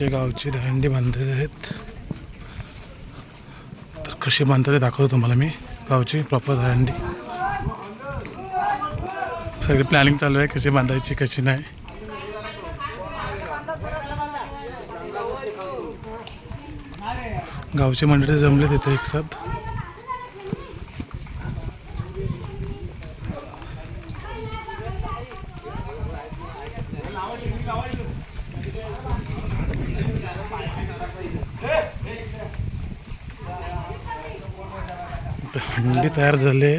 हे गावची दहंडी बांधत आहेत. तर कशी बांधतात ते दाखवतो तुम्हाला मी. गावची प्रॉपर दहंडी सगळी प्लॅनिंग चालू आहे कशी बांधायची कशी नाही. गावचे मंडळी जमले तिथे एक साथ. मुंडी तयार झाले.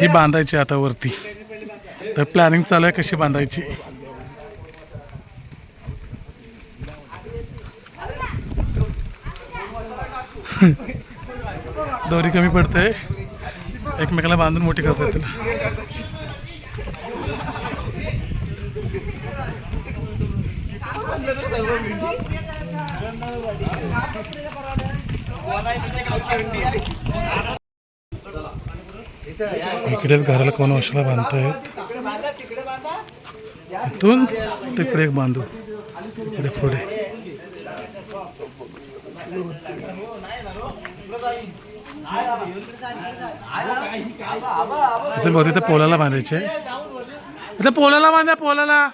ही बांधायची आता वरती. तर प्लॅनिंग चालू आहे कशी बांधायची? दोरी कमी पडते. एकमेकाला बांधून मोठी करतात तिला. इकडे घराला कोण वशाला बांधतायत इथून तिकडे एक बांधू. इकडे पुढे. इथे बघ तिथे पोलाला बांधायचे. इथे पोलाला बांधा पोलाला.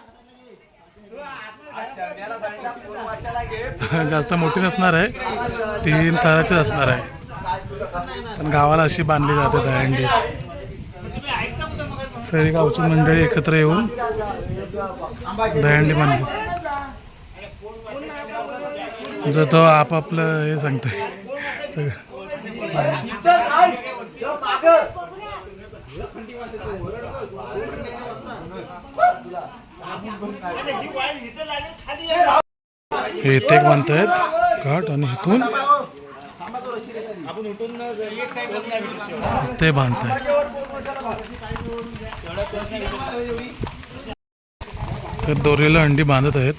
जास्त मोठी नसणार आहे. तीन ताराचीच असणार आहे. पण गावाला अशी बांधली जाते दहंडी सगळी गावची मंडळी एकत्र येऊन दहंडी बांधली. जो तो आपापलं हे सांगतोय. सगळं हे इथे एक बांधतायत आणि इथून ते बांधतायत तर दोरीला अंडी बांधत आहेत.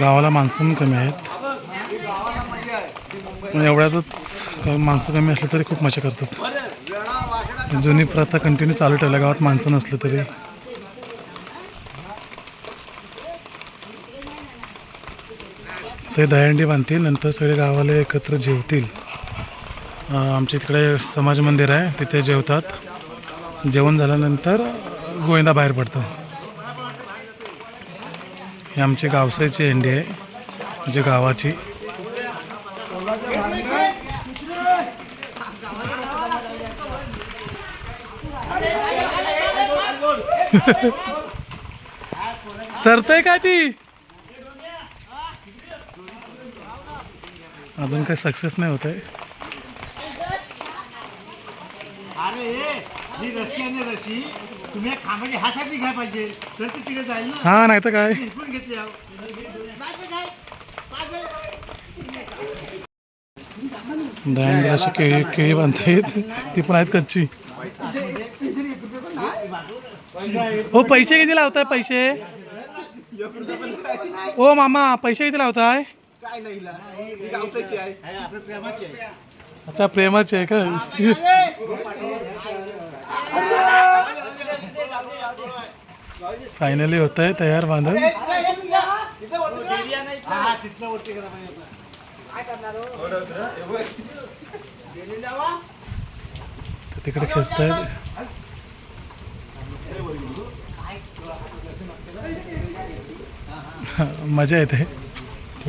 गावाला माणसं पण कमी आहेत. एवढ्यातच माणसं कमी असली तरी खूप मजा करतात. जुनी प्रथा कंटिन्यू चालू ठेवल्या गावात माणसं नसली तरी. ते दहंडी बांधतील नंतर सगळे गावाला एकत्र जेवतील. आमच्या तिकडे समाज मंदिर आहे तिथे जेवतात. जेवण झाल्यानंतर गोविंदा बाहेर पडतं. ही आमची गावसाची हंडी आहे म्हणजे गावाची. सरते का ती? अजून काही सक्सेस नाही होत आहे. अरे ही रशी आणि रशी तुम्ही खांबाची ह्यासाठी घ्या पाहिजे तर ती तिकडे जाईल ना. हा नाही तर काय? हिसकून घेतली आहो. अशी केळी केळी बांधता येत ती पण आहेत कच्ची. हो पैसे किती लावताय पैसे? ओ मामा पैसे किती लावताय? काय नाही हिला. ही गावसाची आहे. आपल्या प्रेमाची आहे. अच्छा प्रेमाचे आहे का? फायनली होत आहे तयार बांधून. हा तर तिकडे खेचतायत हा, मजा येते.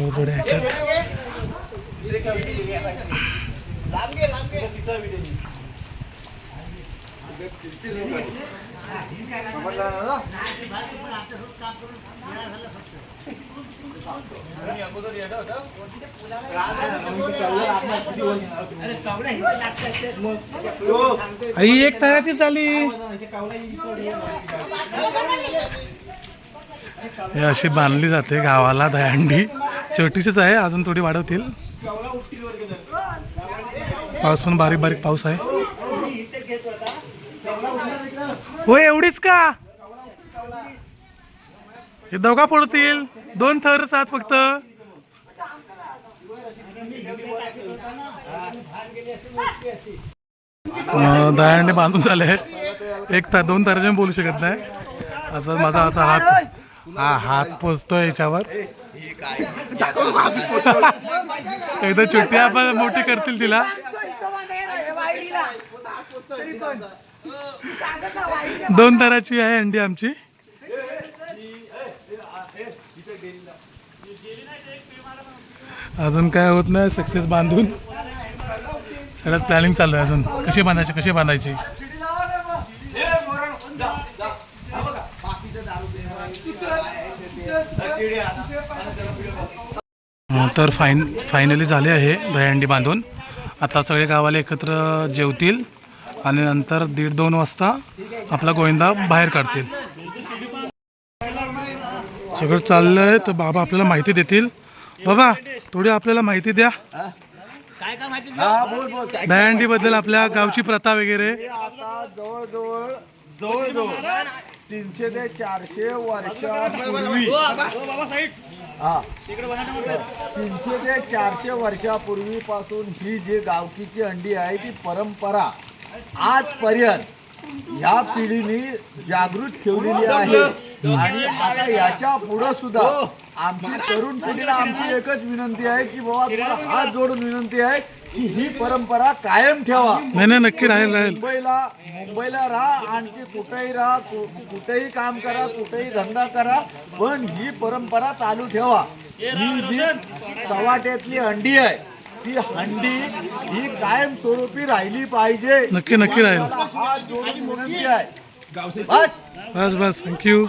थोड्या ह्याच्यात आई एक तयाची चाली. हे अशी बांधली जाते गावाला दहंडी छोटीशीच आहे अजून थोडी वाढवतील. पाऊस पण बारीक बारीक पाऊस आहे. हो एवढीच का? हे दोघा पडतील दोन थरच आहात फक्त. अं, बांधून झाले. एक तर दोन ताराचे बोलू शकत नाही. असं माझा आता हात हा हात पोचतोय याच्यावर. एकदा छोटी आपण मोठी करतील तिला. दोन तराची आहे अंडी आमची. अजून काय होत नाही सक्सेस बांधून. सगळ्यात प्लॅनिंग चालू आहे अजून. कशी बांधायची कशी बांधायची? तर फाईन फायनली झाले आहे दहीहंडी बांधून. आता सगळे गावाला एकत्र जेवतील आणि नंतर दीड दोन वाजता आपला गोविंदा बाहेर काढतील. सगळं चाललं आहे तर बाबा आपल्याला माहिती देतील. बाबा थोडी आपल्याला माहिती द्या. दहीहंडीबद्दल बद्दल आपल्या गावची प्रथा वगैरे. जवळजवळ जवळजवळ तीनशे ते चारशे वर्षापूर्वी. हा. तीनशे ते चारशे वर्षापूर्वीपासून ही जी गावकीची अंडी आहे ती परंपरा आजपर्यंत ह्या पिढीने जागृत ठेवलेली आहे. आणि आता याच्यापुढे सुद्धा आमची तरुण पिढीला आमची एकच विनंती आहे की बाबा हात जोडून विनंती आहे की ही परंपरा कायम ठेवा. नाही नाही नक्की राहील राहील. मुंबईला मुंबईला राहा आणखी कुठेही राहा कुठेही काम करा कुठेही धंदा करा पण ही परंपरा चालू ठेवा. ही जी चव्हाट्यातली हंडी आहे ती हंडी ही कायम स्वरूपी राहिली पाहिजे. नक्की नक्की राहील. मला हात जोडून विनंती आहे. बस. बस बस थँक्यू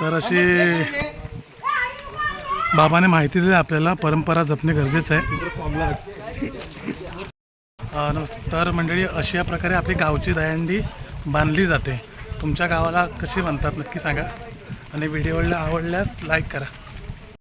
तर अशी बाबाने माहिती दिली आपल्याला परंपरा जपणे गरजेचं आहे. अं, तर मंडळी अशा प्रकारे आपली गावची दहीहंडी बांधली जाते. तुमच्या गावाला कशी म्हणतात नक्की सांगा. आणि व्हिडिओला आवडल्यास लाईक करा.